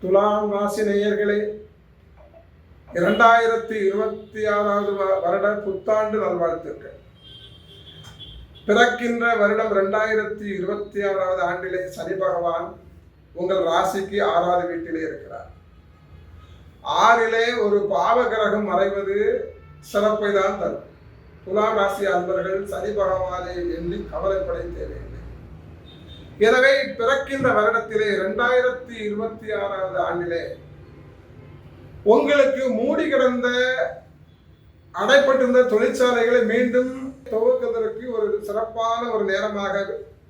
துலாம் ராசி நேயர்களே இரண்டாயிரத்தி இருபத்தி ஆறாவது வ- வருட புத்தாண்டு நல்வாழ்த்துக்கள். பிறக்கின்ற வருடம் இரண்டாயிரத்தி இருபத்தி ஆறாவது ஆண்டிலே சனி பகவான் உங்கள் ராசிக்கு ஆறாவது வீட்டிலே இருக்கிறார். ஆறிலே ஒரு பாவ கிரகம் மறைவது சிறப்பை தான் தரும். துலாம் ராசி அன்பர்கள் சனி பகவானை எண்ணி கவலைப்பட தேவையில்லை. எனவே பிறக்கின்ற வருடத்திலே இரண்டாயிரத்தி இருபத்தி ஆறாவது ஆண்டிலே உங்களுக்கு மூடி கிடந்த அடைப்பட்டிருந்த தொழிற்சாலைகளை மீண்டும் துவக்குவதற்கு ஒரு சிறப்பான ஒரு நேரமாக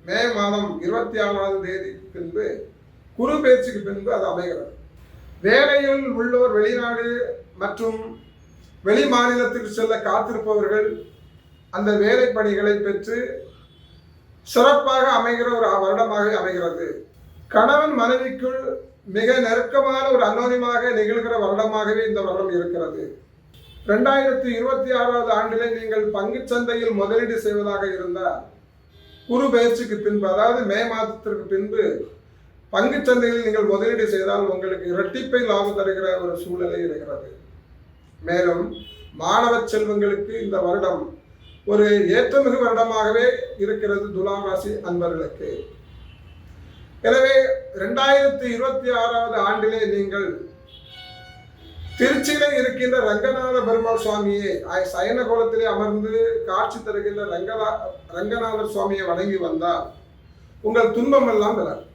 மே மாதம் இருபத்தி ஆறாவது தேதி பின்பு குரு பேச்சுக்கு பின்பு அது அமைகிறது. வேலையில் உள்ளோர் வெளிநாடு மற்றும் வெளி மாநிலத்திற்கு செல்ல காத்திருப்பவர்கள் அந்த வேலை பணிகளை பெற்று சிறப்பாக அமைகிற ஒரு வருடமாக அமைகிறது. கணவன் மனைவிக்குள் மிக நெருக்கமான ஒரு அன்னோனியமாக நிகழ்கிற வருடமாகவே இந்த வருடம் இருக்கிறது. ரெண்டாயிரத்தி இருபத்தி ஆறாவது ஆண்டிலே நீங்கள் பங்குச் சந்தையில் முதலீடு செய்வதாக இருந்தால் குரு பயிற்சிக்கு பின்பு அதாவது மே மாதத்திற்கு பின்பு பங்குச் சந்தையில் நீங்கள் முதலீடு செய்தால் உங்களுக்கு இரட்டிப்பை லாபம் தருகிற ஒரு சூழ்நிலை இருக்கிறது. மேலும் மாணவ செல்வங்களுக்கு இந்த வருடம் ஒரு ஏற்றமிகு வருடமாகவே இருக்கிறது துலாம் ராசி அன்பர்களுக்கு. எனவே ரெண்டாயிரத்தி இருபத்தி ஆறாவது ஆண்டிலே நீங்கள் திருச்சியில இருக்கின்ற ரங்கநாத பெருமாள் சுவாமியை சயன கோலத்திலே அமர்ந்து காட்சி தருகின்ற ரங்கநா ரங்கநாதர் சுவாமியை வணங்கி வந்தால் உங்கள் துன்பம் எல்லாம் விலகும்.